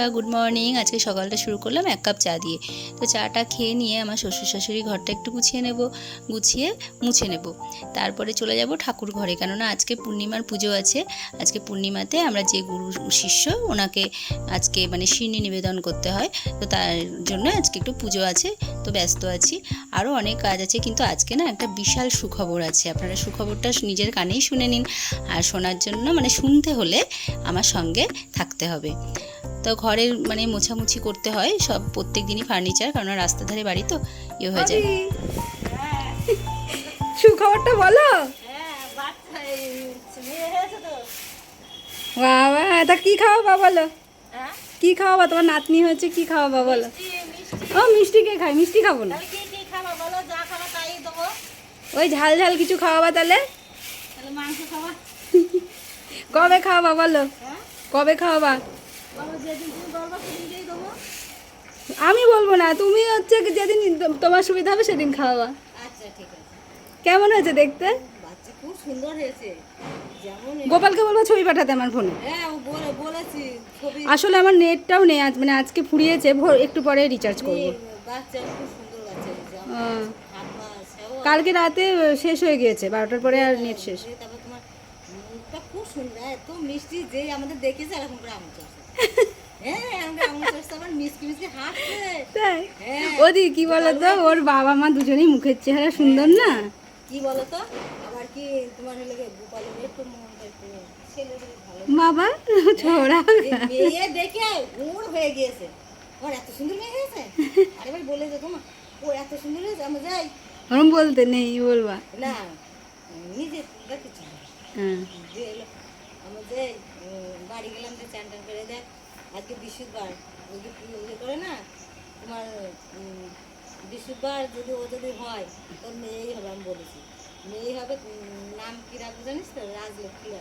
বন্ধুরা good morning আজকে সকালটা শুরু করলাম এক কাপ চা দিয়ে। তো চাটা খেয়ে নিয়ে আমার শ্বশুর শাশুড়ি ঘরটা একটু গুছিয়ে নেব, গুছিয়ে মুছে নেব। তারপরে চলে যাব ঠাকুর ঘরে। কেননা আজকে পূর্ণিমার পুজো আছে। আজকে পূর্ণিমাতে আমরা যে গুরু শিষ্য, ওনাকে আজকে মানে শিরনি নিবেদন করতে হয়। তো তার জন্য আজকে একটু পুজো আছে। তো ব্যস্ত আছি। আরও অনেক কাজ আছে, কিন্তু আজকে না একটা বিশাল সুখবর আছে। আপনারা সুখবরটা নিজের কানেই শুনে নিন। আর শোনার জন্য মানে শুনতে হলে আমার সঙ্গে থাকতে হবে। তো ঘরের মানে মোছামুছি করতে হয় সব প্রত্যেক দিনই ফার্নিচার কারণ রাস্তা ধারে বাড়ি তো ইয়ে হয়ে যায়। সুখবরটা বলো? বাবা তা কি খাওয়াবা বলো? কি খাওয়াবা? তোমার নাতনি হয়েছে কি খাওয়াবা বলো? ও মিষ্টি কে খাই মিষ্টি খাব না? ওই ঝাল ঝাল কিছু খাওয়াবা তাহলে? কবে খাওয়াবা বলো? কবে খাওয়াবা? আমি বলব না তুমি হচ্ছে যেদিন তোমার সুবিধা হবে সেদিন খাওয়াবা। আচ্ছা ঠিক আছে। কেমন হয়েছে দেখতে? বাচ্চা খুব সুন্দর হয়েছে। গোপালকে বলব ছবি পাঠাতে আমার ফোনে। হ্যাঁ আসলে আমার নেটটাও নেই আজ মানে আজকে ফুরিয়েছে একটু পরে রিচার্জ করব। কালকে রাতে শেষ হয়ে গিয়েছে বারোটার পরে আর নেট শেষ। খুব সুন্দর এত মিষ্টি যে আমাদের দেখেছে এরকম করে হ্যাঁ তাই? হ্যাঁ। ওদি কি বলতো? ওর বাবা মা দুজনেই মুখের চেহারা সুন্দর না? কি বলো তো আবার কি তোমার হলে গোপালের একটু মনটা একটু বাবা ছোড়া মেয়ে দেখে উড় হয়ে গিয়েছে। ওর এত সুন্দর মেয়ে হয়েছে? আরেবার বলে যে তোমার ও এত সুন্দর হয়েছে আমরা যাই। ওরম বলতে নেই বলবা? না নিজে দেখতে চাই হ্যাঁ। উম, বাড়ি গেলাম যে চান টান করে দেখ আজকে বৃহস্পতিবার ওই যে ইয়ে করে না তোমার বৃহস্পতিবার যদি ও যদি হয় তোর মেয়েই হবে আমি বলেছি। মেয়েই হবে নাম কি রাখব জানিস তো? রাজলক্ষ্মী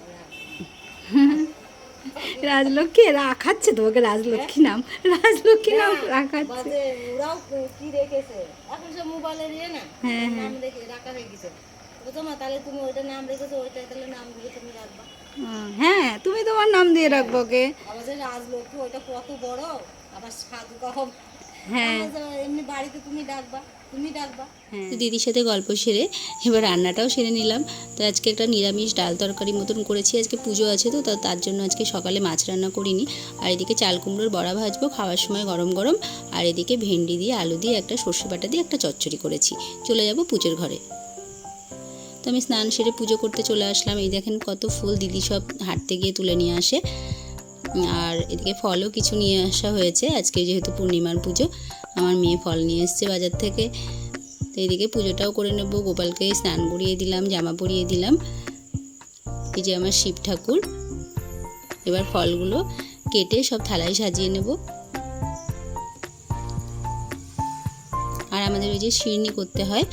রাজলক্ষ্মী রাখাচ্ছে তোমাকে রাজলক্ষ্মী নাম রাজলক্ষ্মী নাম রাখাচ্ছে। ওরাও কি রেখেছে? এখন সব মোবাইলের ইয়ে না হ্যাঁ, নাম রেখে রাখা হয়ে গেছে। আহ, হ্যাঁ তুমি তোমার নাম দিয়ে রাখব ওকে। রাজলক্ষ্মী ওইটা কত বড়? আবার সাধু কহ হ্যাঁ। এমনি বাড়িতে তুমি ডাকবা তুমি ডাকবা। হ্যাঁ। দিদির সাথে গল্প সেরে এবার রান্নাটাও সেরে নিলাম। তো আজকে একটা নিরামিষ ডাল তরকারি মতন করেছি আজকে পুজো আছে তো তা- তার জন্য আজকে সকালে মাছ রান্না করিনি। আর এদিকে চাল কুমড়োর বড়া ভাজবো খাওয়ার সময় গরম গরম। আর এদিকে ভেন্ডি দিয়ে আলু দিয়ে একটা সর্ষে বাটা দিয়ে একটা চচ্চড়ি করেছি। চলে যাব পুজোর ঘরে। তো আমি স্নান সেরে পুজো করতে চলে আসলাম। এই দেখেন কত ফুল দিদি সব হাঁটতে গিয়ে তুলে নিয়ে আসে। আর এদিকে ফলও কিছু নিয়ে আসা হয়েছে। আজকে যেহেতু পূর্ণিমার পুজো, আমার মেয়ে ফল নিয়ে এসছে বাজার থেকে। তো এদিকে পুজোটাও করে নেব। গোপালকে স্নান করিয়ে দিলাম, জামা পরিয়ে দিলাম। এই যে আমার শিব ঠাকুর। এবার ফলগুলো কেটে সব থালায় সাজিয়ে নেব। আর আমাদের ওই যে শিরনি করতে হয়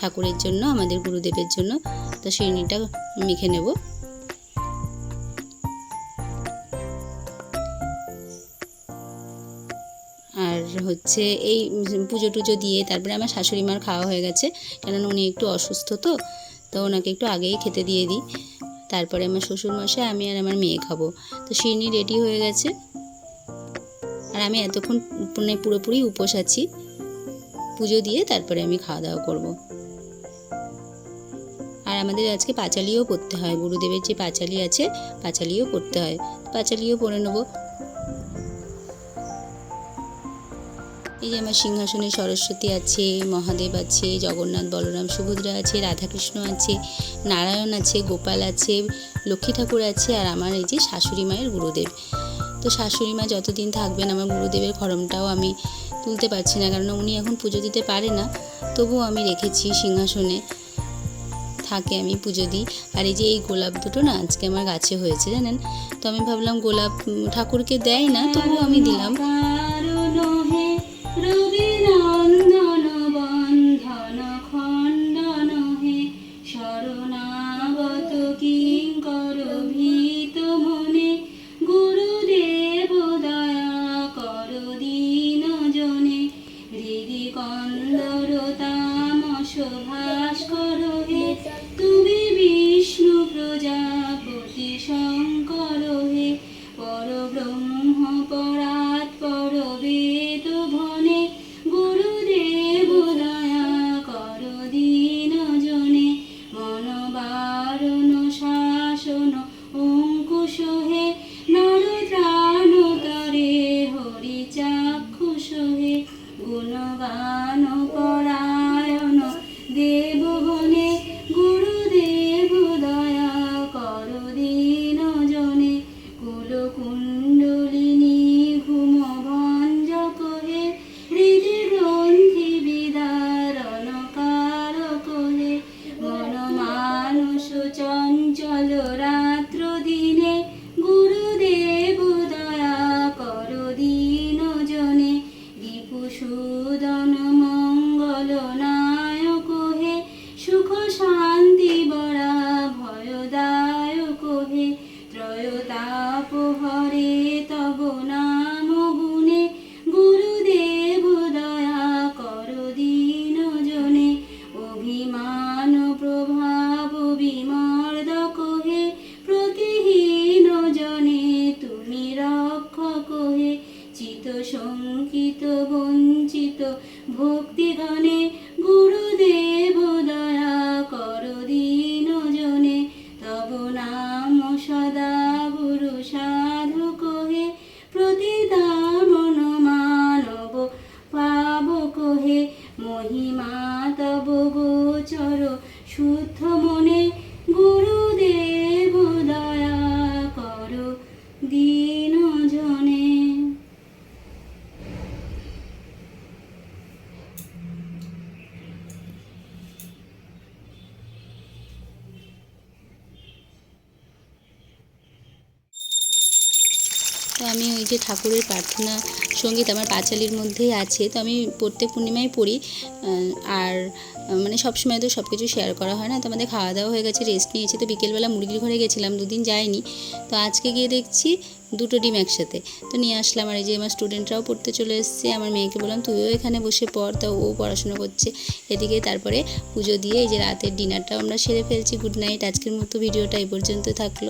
ঠাকুরের জন্য, আমাদের গুরুদেবের জন্য। তো শিরনিটা মেখে নেব। আর হচ্ছে এই পুজো টুজো দিয়ে তারপরে আমার শাশুড়ি মার খাওয়া হয়ে গেছে। কেননা উনি একটু অসুস্থ তো তো ওনাকে একটু আগেই খেতে দিয়ে দিই। তারপরে আমার শ্বশুর মশাই আমি আর আমার মেয়ে খাব। তো শিরনি রেডি হয়ে গেছে। আর আমি এতক্ষণ মানে পুরোপুরি উপোস আছি। পুজো দিয়ে তারপরে আমি খাওয়া দাওয়া করব। আমাদের আজকে পাঁচালিও পড়তে হয়। গুরুদেবের যে পাঁচালি আছে, পাঁচালিও পড়তে হয়। পাঁচালিও পড়ে নেব। এই যে আমার সিংহাসনে সরস্বতী আছে, মহাদেব আছে, জগন্নাথ, বলরাম, সুভদ্রা আছে, রাধাকৃষ্ণ আছে, নারায়ণ আছে, গোপাল আছে, লক্ষ্মী ঠাকুর আছে, আর আমার এই যে শাশুড়ি মায়ের গুরুদেব। তো শাশুড়ি মা যতদিন থাকবেন, আমার গুরুদেবের খরমটাও আমি তুলতে পারছি না কারণ উনি এখন পুজো দিতে পারে না। তবুও আমি রেখেছি সিংহাসনে। থাকে আমি পুজো দিই আর এই যে এই গোলাপ দুটো না আজকে আমার গাছে হয়েছে জানেন তো আমি ভাবলাম গোলাপ ঠাকুরকে দেয় না তবুও আমি দিলাম রবিনন্দন বন্ধন খণ্ডন that do. Buddha. চিত শঙ্কিত বঞ্চিত ভক্তিগণে গুরুদেব তো আমি ওই যে ঠাকুরের প্রার্থনা সংগীত আমার পাঁচালির মধ্যেই আছে, তো আমি প্রত্যেক পূর্ণিমায় পড়ি আর মানে সবসময় তো সব কিছু শেয়ার করা হয় না, তো আমাদের খাওয়া দাওয়া হয়ে গেছে রেস্ট নিয়েছি, তো বিকেলবেলা মুরগির ঘরে গেছিলাম, দুদিন যাইনি, তো আজকে গিয়ে দেখছি দুটো ডিম একসাথে, তো নিয়ে আসলাম, আর এই যে আমার স্টুডেন্টরাও পড়তে চলে এসছে, আমার মেয়েকে বললাম, তুইও এখানে বসে পড়, তা ও পড়াশোনা করছে। এদিকে তারপরে পুজো দিয়ে এই যে রাতের ডিনারটাও আমরা সেরে ফেলছি গুড নাইট আজকের মতো ভিডিওটা এই পর্যন্ত থাকল।